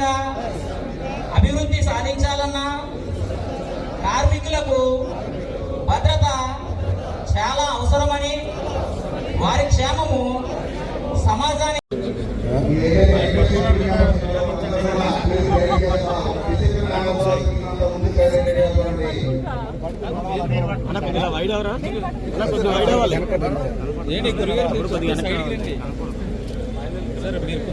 సాధించాలన్నా అభివృద్ధి సాధించాలన్నా? కార్మికులకు భద్రత చాలా అవసరమని వారి క్షేమము సమాజానికి సార్ మీరు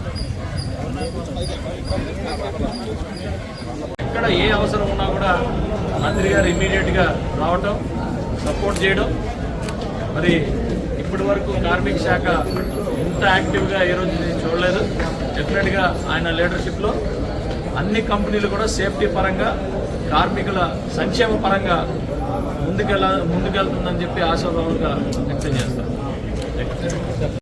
ఎక్కడ ఏ అవసరం ఉన్నా కూడా మంత్రి గారు ఇమ్మీడియట్గా రావటం సపోర్ట్ చేయడం. మరి ఇప్పటి వరకు కార్మిక శాఖ ఇంత యాక్టివ్గా ఈరోజు నేను చూడలేదు. డెఫినెట్గా ఆయన లీడర్షిప్లో అన్ని కంపెనీలు కూడా సేఫ్టీ పరంగా కార్మికుల సంక్షేమ పరంగా ముందుకెళ్ళ ముందుకెళ్తుందని చెప్పి ఆశాభావంగా వ్యక్తం చేస్తాను